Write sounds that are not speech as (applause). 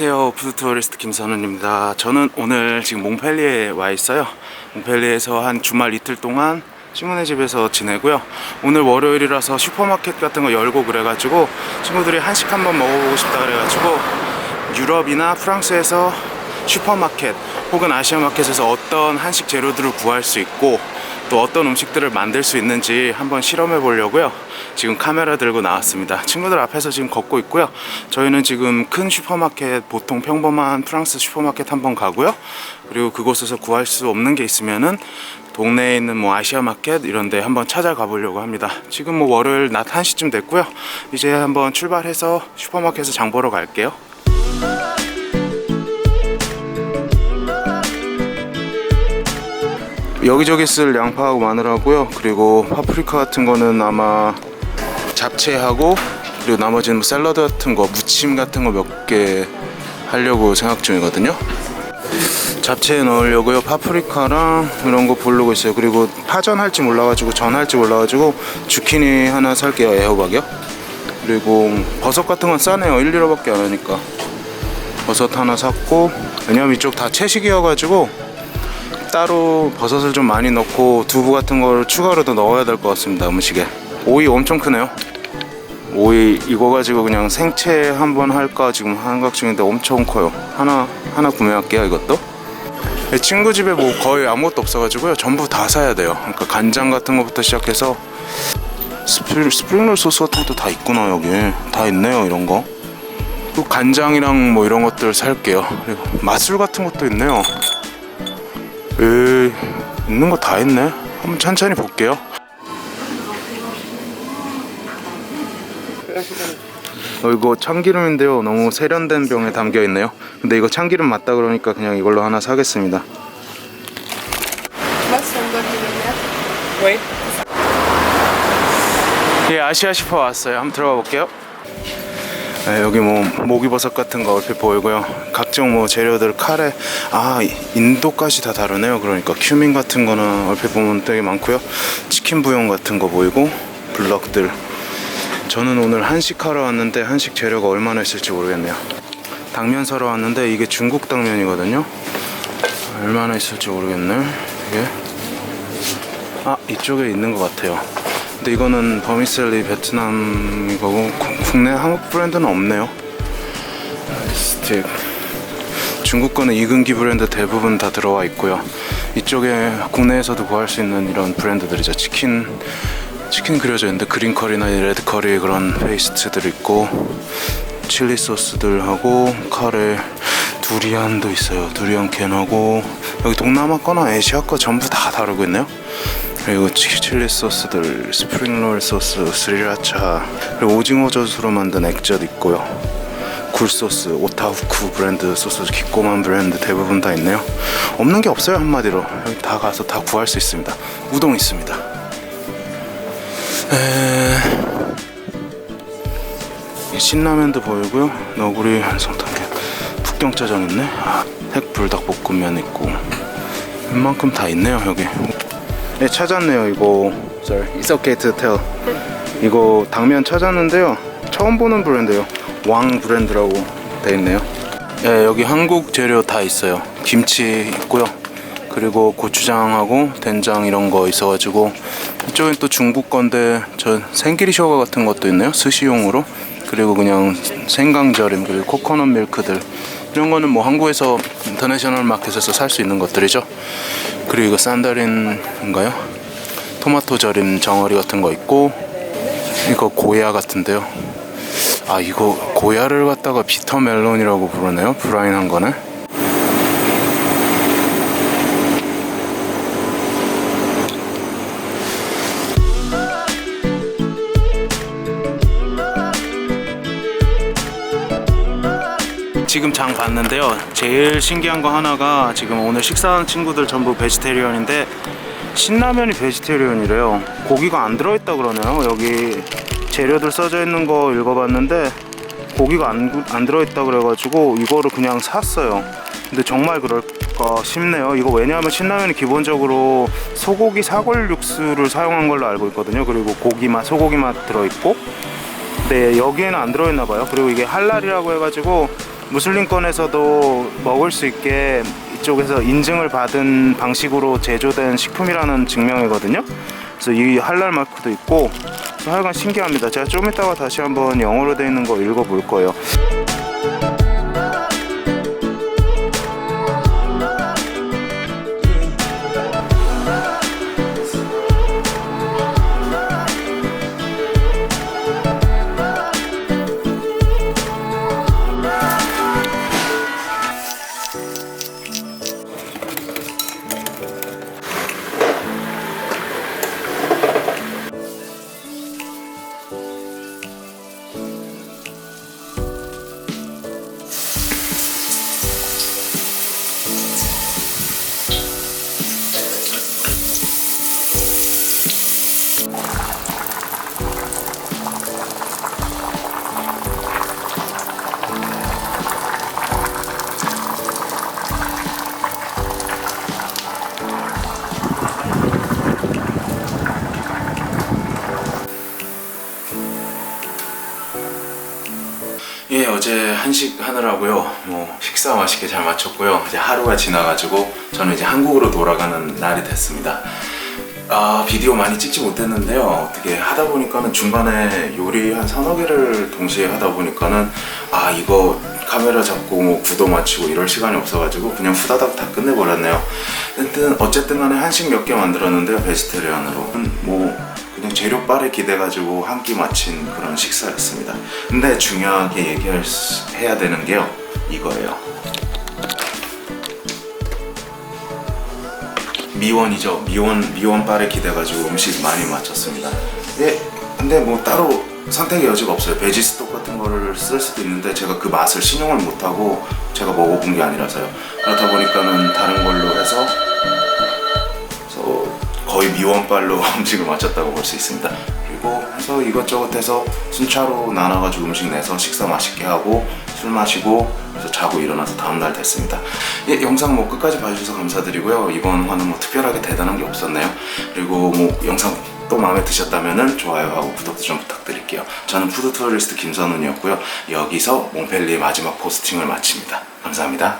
안녕하세요. 푸드투어리스트 김선훈입니다. 저는 오늘 지금 몽펠리에 와 있어요. 몽펠리에서 한 주말 이틀 동안 친구네 집에서 지내고요. 오늘 월요일이라서 슈퍼마켓 같은 거 열고 그래가지고 친구들이 한식 한번 먹어보고 싶다 그래가지고 유럽이나 프랑스에서 슈퍼마켓 혹은 아시아 마켓에서 어떤 한식 재료들을 구할 수 있고 또 어떤 음식들을 만들 수 있는지 한번 실험해 보려고요. 지금 카메라 들고 나왔습니다. 친구들 앞에서 지금 걷고 있고요. 저희는 지금 큰 슈퍼마켓, 보통 평범한 프랑스 슈퍼마켓 한번 가고요. 그리고 그곳에서 구할 수 없는 게 있으면은 동네에 있는 뭐 아시아 마켓 이런 데 한번 찾아가 보려고 합니다. 지금 뭐 월요일 낮 1시쯤 됐고요. 이제 한번 출발해서 슈퍼마켓에서 장 보러 갈게요. 여기저기 쓸 양파하고 마늘하고요. 그리고 파프리카 같은 거는 아마 잡채하고 그리고 나머지는 뭐 샐러드 같은 거, 무침 같은 거 몇 개 하려고 생각 중이거든요. 잡채에 넣으려고요. 파프리카랑 이런 거 보려고 있어요. 그리고 파전 할지 몰라가지고 전 할지 몰라가지고 주키니 하나 살게요. 애호박이요. 그리고 버섯 같은 건 싸네요. 1, 2로밖에 안 하니까. 버섯 하나 샀고 왜냐면 이쪽 다 채식이어가지고 따로 버섯을 좀 많이 넣고 두부 같은 걸 추가로 더 넣어야 될 것 같습니다. 음식에. 오이 엄청 크네요. 오이 이거 가지고 그냥 생채 한번 할까 지금 생각 중인데 엄청 커요. 하나 하나 구매할게요 이것도. 내 친구 집에 뭐 거의 아무것도 없어가지고요. 전부 다 사야 돼요. 그러니까 간장 같은 것부터 시작해서 스프링, 스프링롤 소스 같은 것도 다 있구나 여기. 다 있네요 이런 거. 또 간장이랑 뭐 이런 것들 살게요. 그리고 맛술 같은 것도 있네요. 에이, 있는 거다 있네. 한번 천천히 볼게요. 어, 이거 참기름인데요. 너무 세련된 병에 담겨 있네요. 근데 이거 참기름 맞다 그러니까 그냥 이걸로 하나 사겠습니다. 예, 아시아 슈퍼 왔어요. 한번 들어가 볼게요. 네, 여기 뭐 모기버섯 같은 거 얼핏 보이고요. 각종 뭐 재료들 카레 아 인도까지 다 다르네요. 그러니까 큐민 같은 거는 얼핏 보면 되게 많고요. 치킨 부용 같은 거 보이고 블럭들. 저는 오늘 한식 하러 왔는데 한식 재료가 얼마나 있을지 모르겠네요. 당면 사러 왔는데 이게 중국 당면이거든요. 얼마나 있을지 모르겠네. 이게 아 이쪽에 있는 것 같아요. 근데 이거는 버미셀리 베트남 이거고 구- 국내 한국 브랜드는 없네요. 스틱 중국 거는 이근기 브랜드 대부분 다 들어와 있고요. 이쪽에 국내에서도 구할 수 있는 이런 브랜드들이죠. 치킨 치킨 그려져 있는데 그린 커리나 레드 커리 그런 페이스트들 있고 칠리 소스들 하고 카레 두리안도 있어요. 두리안 캔하고 여기 동남아 거나 아시아 거 전부 다 다르고 있네요. 그리고 치- 칠리 소스들, 스프링롤 소스, 스리라차, 그리고 오징어 젓으로 만든 액젓 있고요. 굴 소스, 오타후쿠 브랜드 소스, 기꼬만 브랜드 대부분 다 있네요. 없는 게 없어요 한마디로. 여기 다 가서 다 구할 수 있습니다. 우동 있습니다. 에... 이 신라면도 보이고요. 너구리 한성탕면, 북경짜장 있네. 아, 핵불닭볶음면 있고. 웬만큼 다 있네요 여기. 네 찾았네요 이거. To tell. 이거 당면 찾았는데요. 처음 보는 브랜드예요. 왕 브랜드라고 돼 있네요. 네, 여기 한국 재료 다 있어요. 김치 있고요. 그리고 고추장하고 된장 이런 거 있어가지고 이쪽엔 또 중국 건데 저 생기리 셔거 같은 것도 있네요. 스시용으로. 그리고 그냥 생강절임 그리고 코코넛 밀크들 이런 거는 뭐 한국에서 인터내셔널 마켓에서 살 수 있는 것들이죠. 그리고 이거 산다린인가요? 토마토 절임 정어리 같은 거 있고 이거 고야 같은데요. 아 이거 고야를 갖다가 비터 멜론이라고 부르네요. 브라인한 거는. 지금 장 봤는데요. 제일 신기한 거 하나가 지금 오늘 식사한 친구들 전부 베지테리언인데 신라면이 베지테리언이래요. 고기가 안 들어있다 그러네요. 여기 재료들 써져 있는 거 읽어봤는데 고기가 안, 안 들어있다 그래가지고 이거를 그냥 샀어요. 근데 정말 그럴까 싶네요. 이거 왜냐하면 신라면이 기본적으로 소고기 사골 육수를 사용한 걸로 알고 있거든요. 그리고 고기 맛, 소고기 맛 들어있고 네 여기에는 안 들어있나 봐요 그리고 이게 할랄이라고 해가지고 무슬림권에서도 먹을 수 있게 이쪽에서 인증을 받은 방식으로 제조된 식품이라는 증명이거든요. 그래서 이 할랄 마크도 있고 하여간 신기합니다. 제가 좀 이따가 다시 한번 영어로 되어 있는 거 읽어볼 거예요. 예, 어제 한식 하느라고요. 뭐 식사 맛있게 잘 마쳤고요. 이제 하루가 지나가지고 저는 이제 한국으로 돌아가는 날이 됐습니다. 아, 비디오 많이 찍지 못했는데요. 어떻게 하다 보니까는 중간에 요리 한 서너 개를 동시에 하다 보니까는 아, 이거 카메라 잡고 뭐 구도 맞추고 이럴 시간이 없어가지고 그냥 후다닥 다 끝내버렸네요. 어쨌든, 간에 한식 몇 개 만들었는데요. 베지테리안으로. 음, 뭐 재료빨에 기대가지고 한 끼 마친 그런 식사였습니다. 근데 중요하게 얘기할 수- 해야 되는 게요. 이거예요. 미원이죠. 미원 미원빨에 기대가지고 음식 많이 마쳤습니다. 예, 근데 뭐 따로 선택의 여지가 없어요. 베지 스톡 같은 거를 쓸 수도 있는데 제가 그 맛을 신용을 못하고 제가 먹어본 게 아니라서요. 그렇다 보니까는 다른 걸로 해서 거의 미원빨로 (laughs) 음식을 마쳤다고 볼 수 있습니다. 그리고 해서 이것저것 해서 순차로 나눠가지고 음식 내서 식사 맛있게 하고 술 마시고 그래서 자고 일어나서 다음날 됐습니다. 예, 영상 뭐 끝까지 봐주셔서 감사드리고요. 이번 화는 뭐 특별하게 대단한 게 없었네요. 그리고 뭐 영상 또 마음에 드셨다면 좋아요하고 구독도 좀 부탁드릴게요. 저는 푸드 투어리스트 김선훈이었고요. 여기서 몽펠리의 마지막 포스팅을 마칩니다. 감사합니다.